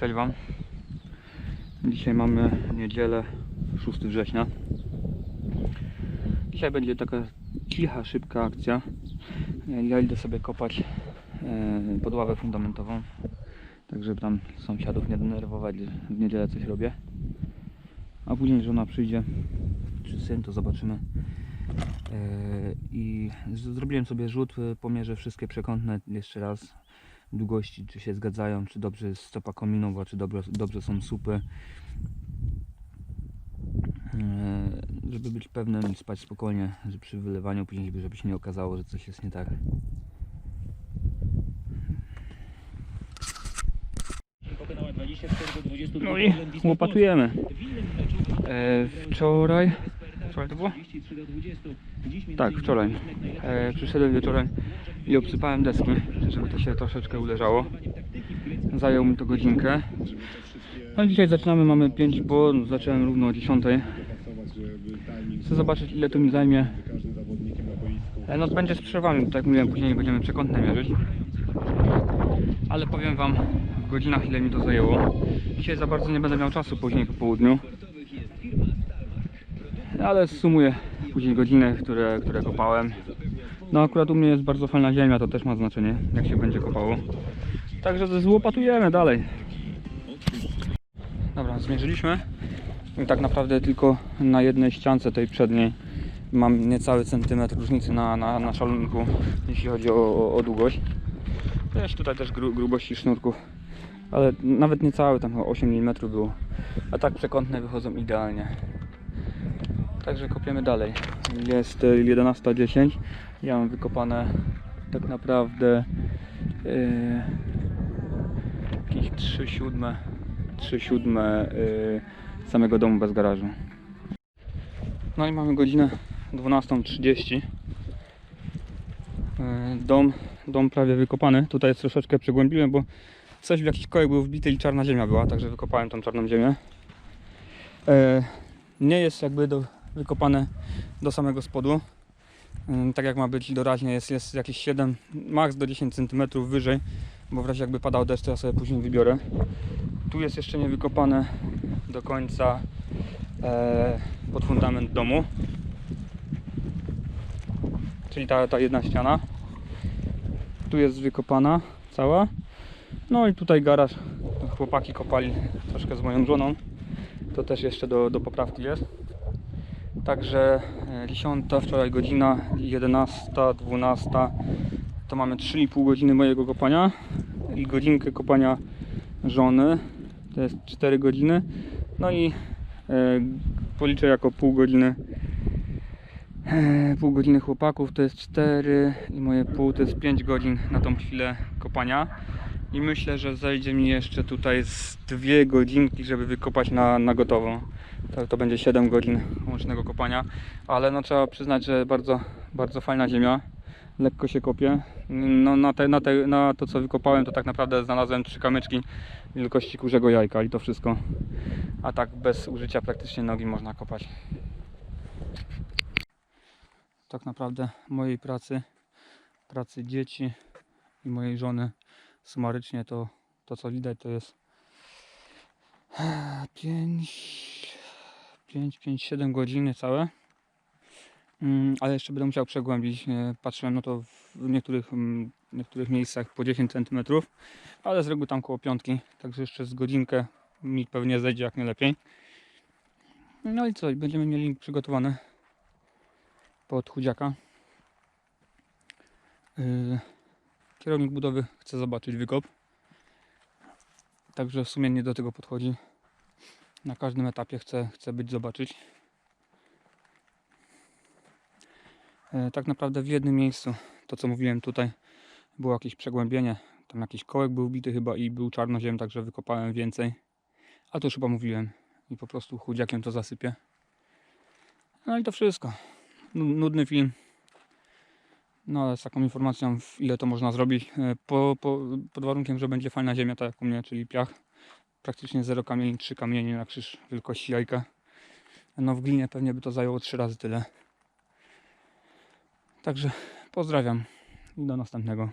Cześć Wam. Dzisiaj mamy niedzielę 6 września. Dzisiaj będzie taka cicha, szybka akcja. Ja idę sobie kopać e, podławę fundamentową, tak żeby tam sąsiadów nie denerwować, w niedzielę coś robię. A później żona przyjdzie, czy syn, to zobaczymy. E, I zrobiłem sobie rzut, e, pomierzę wszystkie przekątne jeszcze raz długości, czy się zgadzają, czy dobrze jest stopa kominowa, czy dobrze, dobrze są supy. Eee, Żeby być pewnym i spać spokojnie, że przy wylewaniu później, żeby się nie okazało, że coś jest nie tak. Pokonała 24 do 22 No i łopatujemy. Eee, wczoraj, wczoraj to było? 33 do 20. Dziś między Tak, wczoraj. Eee, przyszedłem wieczorem i obsypałem deski, żeby to się troszeczkę uleżało. Zajął mi to godzinkę. No dzisiaj zaczynamy, mamy 5 po, zacząłem równo o 10. Chcę zobaczyć ile to mi zajmie. E, No będzie z przerwami, tak jak mówiłem, później będziemy przekątne mierzyć. Ale powiem Wam w godzinach ile mi to zajęło. Dzisiaj za bardzo nie będę miał czasu później po południu. Ale sumuję później godziny, które, które kopałem. No akurat u mnie jest bardzo fajna ziemia, to też ma znaczenie, jak się będzie kopało. Także złopatujemy dalej. Dobra, zmierzyliśmy. I tak naprawdę tylko na jednej ściance tej przedniej mam niecały centymetr różnicy na, na, na szalunku, jeśli chodzi o, o, o długość. Jest tutaj też gru, grubości sznurków, ale nawet niecały, tam chyba 8 mm było. A tak przekątne wychodzą idealnie. Także kopiemy dalej. Jest e, 11.10. Ja mam wykopane tak naprawdę yy, jakieś 3 siódme 3 siódme y, samego domu bez garażu. No i mamy godzinę 12.30. Y, Dom, dom prawie wykopany. Tutaj troszeczkę przegłębiłem, bo coś w jakiś kołek był wbity i czarna ziemia była, także wykopałem tą czarną ziemię. E, Nie jest jakby do, wykopane do samego spodu. Tak jak ma być doraźnie jest, jest jakieś 7, max do 10 cm wyżej, bo w razie jakby padał deszcz, to ja sobie później wybiorę. Tu jest jeszcze nie wykopane do końca e, pod fundament domu. Czyli ta, ta jedna ściana. Tu jest wykopana cała. No i tutaj garaż. Chłopaki kopali troszkę z moją żoną. To też jeszcze do, do poprawki jest. Także e, 10, wczoraj godzina 11, 12. To mamy 3,5 godziny mojego kopania i godzinkę kopania żony. To jest 4 godziny. No i e, policzę jako pół godziny. E, pół godziny chłopaków to jest 4 i moje pół to jest 5 godzin na tą chwilę kopania. I myślę, że zajdzie mi jeszcze tutaj z dwie godzinki, żeby wykopać na, na gotowo. To, to będzie 7 godzin łącznego kopania. Ale no trzeba przyznać, że bardzo, bardzo fajna ziemia. Lekko się kopie. No, na, te, na, te, na to co wykopałem to tak naprawdę znalazłem trzy kamyczki wielkości kurzego jajka i to wszystko. A tak bez użycia praktycznie nogi można kopać. Tak naprawdę mojej pracy, pracy dzieci i mojej żony sumarycznie to, to co widać to jest 5, 5, 5, 7 godziny całe. Mm, Ale jeszcze będę musiał przegłębić. e, Patrzyłem no to w niektórych, mm, w niektórych miejscach po 10 cm, ale z reguły tam koło piątki, także jeszcze z godzinkę mi pewnie zejdzie jak nie lepiej. No i co, będziemy mieli przygotowany pod chudziaka. Yy, Kierownik budowy chce zobaczyć wykop. Także sumiennie do tego podchodzi. Na każdym etapie chce, chce być zobaczyć. E, Tak naprawdę w jednym miejscu, to co mówiłem tutaj, było jakieś przegłębienie. Tam jakiś kołek był wbity chyba i był czarnoziem, także wykopałem więcej. A to już chyba mówiłem. I po prostu chudziakiem to zasypię. No i to wszystko. Nu- Nudny film. No ale z taką informacją, ile to można zrobić. E, Po, po, pod warunkiem, że będzie fajna ziemia, tak jak u mnie, czyli piach. Praktycznie zero kamieni, trzy kamienie na krzyż wielkości jajka. No w glinie pewnie by to zajęło trzy razy tyle. Także pozdrawiam i do następnego.